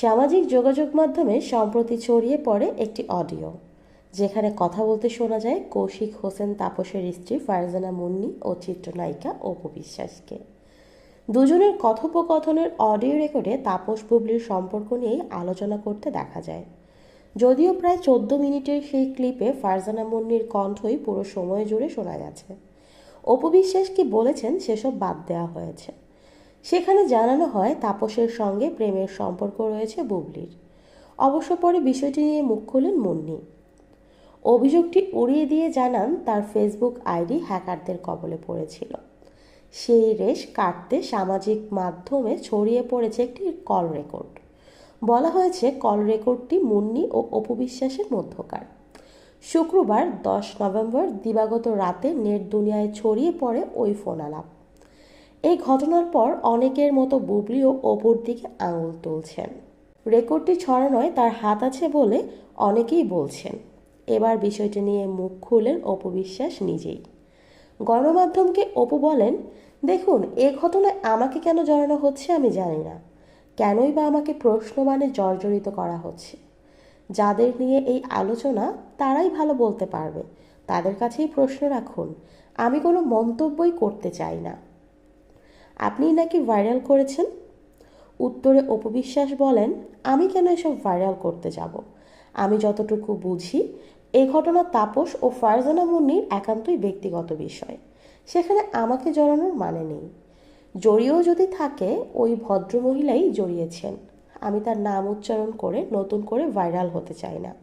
সামাজিক যোগাযোগ মাধ্যমে সম্প্রতি ছড়িয়ে পড়ে একটি অডিও, যেখানে কথা বলতে শোনা যায় কৌশিক হোসেন, তাপসের স্ত্রী ফারজানা মুন্নি ও চিত্রনায়িকা অপু বিশ্বাসকে। দুজনের কথোপকথনের অডিও রেকর্ডে তাপস বুবলির সম্পর্ক নিয়েই আলোচনা করতে দেখা যায়। যদিও প্রায় চোদ্দ মিনিটের সেই ক্লিপে ফারজানা মুন্নির কণ্ঠই পুরো সময় জুড়ে শোনা গেছে। অপু বিশ্বাস কি বলেছেন সেসব বাদ দেওয়া হয়েছে। সেখানে জানানো হয়, তাপসের সঙ্গে প্রেমের সম্পর্ক রয়েছে বুবলির। অবশ্য পরে বিষয়টি নিয়ে মুখ খুলেন মুন্নি। অভিযোগটি উড়িয়ে দিয়ে জানান, তার ফেসবুক আইডি হ্যাকারদের কবলে পড়েছিল। সেই রেশ কাটতে সামাজিক মাধ্যমে ছড়িয়ে পড়েছে একটি কল রেকর্ড। বলা হয়েছে, কল রেকর্ডটি মুন্নি ও অপবিশ্বাসের মধ্যকার। শুক্রবার দশ নভেম্বর দিবাগত রাতে নেট দুনিয়ায় ছড়িয়ে পড়ে ওই ফোন আলাপ এই ঘটনার পর অনেকের মতো বুবলি ও অপুর দিকে আঙুল তুলছেন রেকর্ডটি ছড়ানোয় তার হাত আছে বলে অনেকেই বলছেন। এবার বিষয়টি নিয়ে মুখ খুলেন অপু বিশ্বাস নিজেই। গণমাধ্যমকে অপু বলেন, দেখুন, এ ঘটনায় আমাকে কেন জড়ানো হচ্ছে আমি জানি না। কেনই বা আমাকে প্রশ্নবাণে জর্জরিত করা হচ্ছে। যাদের নিয়ে এই আলোচনা তারাই ভালো বলতে পারবে। তাদের কাছেই প্রশ্ন রাখুন। আমি কোনো মন্তব্যই করতে চাই না। আপনি নাকি ভাইরাল করেছেন? উত্তরে অপবিশ্বাস বলেন, আমি কেন এসব ভাইরাল করতে যাব? আমি যতটুকু বুঝি এই ঘটনা তাপস ও ফারজানা মুন্নির একান্তই ব্যক্তিগত বিষয়। সেখানে আমাকে জড়ানোর মানে নেই। জড়িয়েও যদি থাকে, ওই ভদ্রমহিলাই জড়িয়েছেন। আমি তার নাম উচ্চারণ করে নতুন করে ভাইরাল হতে চাই না।